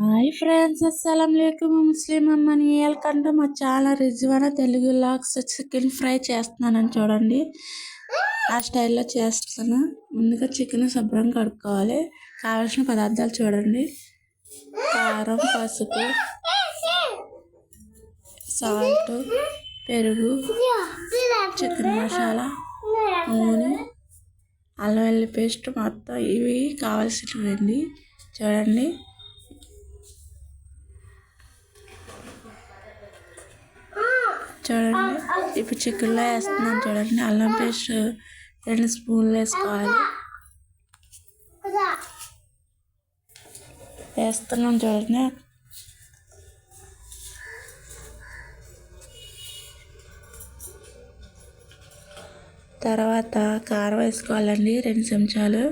Hi friends అస్సలం లేకుమ్. ముస్లిం అమ్మని welcome మా చాలా Rizwana Telugu vlogs chicken fry చేస్తున్నానని చూడండి. ఆ స్టైల్లో చేస్తాను ముందుగా చికెన్ శుభ్రం కడుక్కోవాలి. కావాల్సిన పదార్థాలు చూడండి. కారం పసుపు సాల్ట్ పెరుగు చికెన్ మసాలా నూనె అల్లం వెల్లి పేస్ట్ మొత్తం ఇవి కావాల్సినవండి చూడండి. చూడండి ఇప్పుడు చికెన్లో వేస్తున్నాను చూడండి. అల్లం పేస్ట్ రెండు స్పూన్లు వేసుకోవాలి. వేస్తున్నాం చూడండి. తర్వాత కారం వేసుకోవాలండి రెండు చెంచాలు.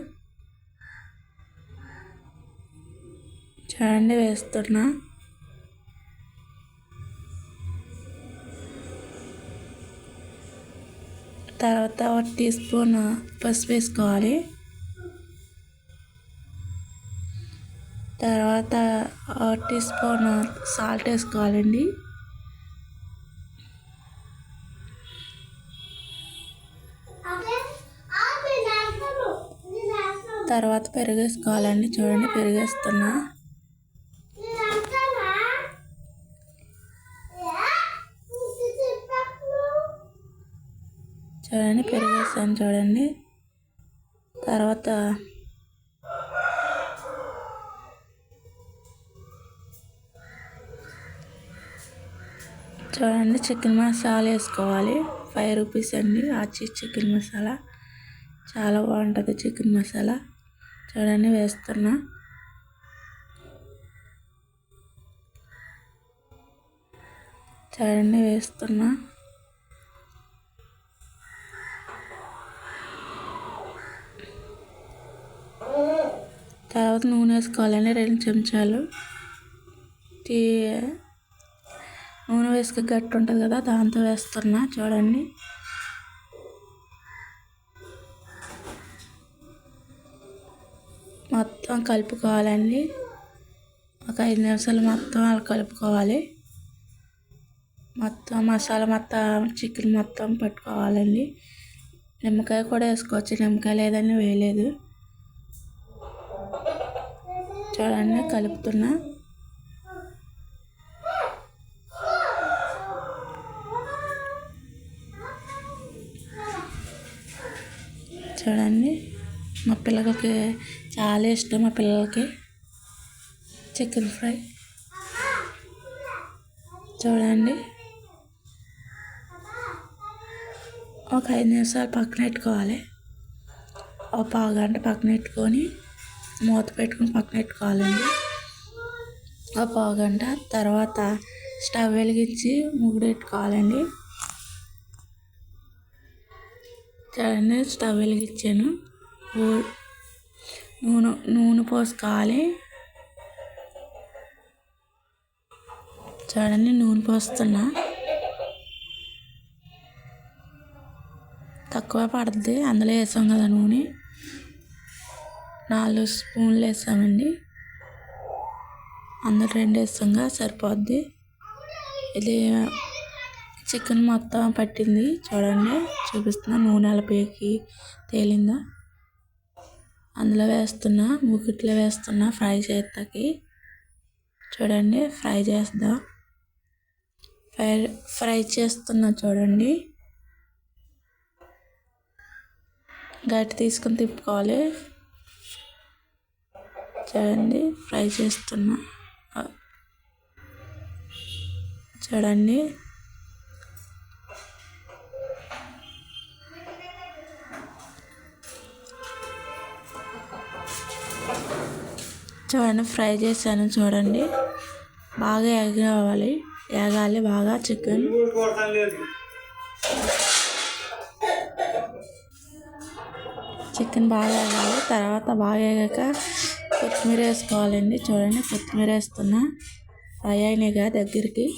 చూడండి వేస్తున్నా. తర్వాత ఒక టీ స్పూన్ పసుపు వేసుకోవాలి. తర్వాత ఒక టీ స్పూన్ సాల్ట్ వేసుకోవాలండి. తర్వాత పెరుగు వేసుకోవాలండి. చూడండి పెరుగు వేస్తున్నా. చూడండి పెరుగు చూడండి. తర్వాత చూడండి చికెన్ మసాలా వేసుకోవాలి. ఫైవ్ రూపీస్ అండి ఆచి చికెన్ మసాలా. చాలా బాగుంటుంది చికెన్ మసాలా. చూడండి వేస్తున్నా. చూడండి వేస్తున్నా. తర్వాత నూనె వేసుకోవాలండి రెండు చెంచాలు. టీ నూనె వేసుకుని గట్టి ఉంటుంది కదా దాంతో వేస్తున్నా చూడండి. మొత్తం కలుపుకోవాలండి. ఒక ఐదు నిమిషాలు మొత్తం అలా కలుపుకోవాలి. మొత్తం మసాలా మొత్తం చికెన్ మొత్తం పెట్టుకోవాలండి. నిమ్మకాయ కూడా వేసుకోవచ్చు నిమ్మకాయ లేదని వేయలేదు. చూడండి కలుపుతున్నా చూడండి మా పిల్లలకి చాలా ఇష్టం మా పిల్లలకి చికెన్ ఫ్రై. చూడండి. ఒక ఐదు నిమిషాలు పక్కన పెట్టుకోవాలి. ఒక పావు గంట పక్కన పెట్టుకొని మూత పెట్టుకుని పక్కన పెట్టుకోవాలండి. ఆ పావుగంట తర్వాత స్టవ్ వెలిగించి ముగ్గురు పెట్టుకోవాలండి. చూడండి స్టవ్ వెలిగించాను. నూనె నూనె పోసుకోవాలి. చూడండి నూనె పోస్తున్నా. తక్కువ పడుతుంది అందులో వేసాం కదా నూనె. నాలుగు స్పూన్లు వేసామండి. అందులో రెండు వేసాంగా సరిపోద్ది. ఇది చికెన్ మొత్తం పట్టింది చూడండి. చూపిస్తున్నా నూనె అలపేకి తేలిందా. అందులో వేస్తున్నా మూకిట్లో వేస్తున్నా ఫ్రై చేస్తాకి చూడండి ఫ్రై చేద్దాం ఫ్రై ఫ్రై చేస్తున్నా చూడండి. గట్టి తీసుకొని తిప్పుకోవాలి. చూడండి ఫ్రై చేస్తున్నా. చూడండి. చూడండి ఫ్రై చేశాను చూడండి. బాగా ఎగవాలి ఎగాలి బాగా చికెన్. చికెన్ బాగా ఎగాలి. తర్వాత బాగా ఎగాక కొత్తిమీర వేసుకోవాలండి. చూడండి కొత్తిమీర వేస్తున్నా. ఫ్రై దగ్గరికి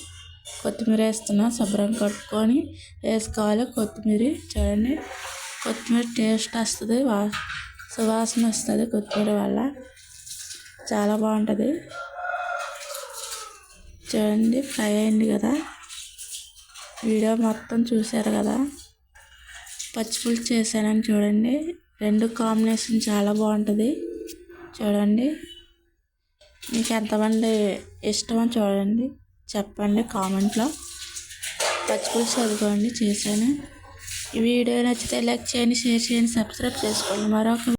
కొత్తిమీర వేస్తున్నా. శుభ్రం కట్టుకొని వేసుకోవాలి కొత్తిమీర. చూడండి కొత్తిమీర టేస్ట్ వస్తుంది వా సువాసన వస్తుంది కొత్తిమీర వల్ల. చాలా బాగుంటుంది. చూడండి ఫ్రై అయింది కదా. వీడియో మొత్తం చూశారు కదా. పచ్చిపులుసు చేశానని చూడండి. రెండు కాంబినేషన్ చాలా బాగుంటుంది. చూడండి. మీకు ఎంతమంది ఇష్టమో చూడండి. చెప్పండి కామెంట్లో. పచ్చిపులుసు చదువుకోండి చేశాను. ఈ వీడియో నచ్చితే లైక్ చేయండి షేర్ చేయండి సబ్స్క్రైబ్ చేసుకోండి. మరొక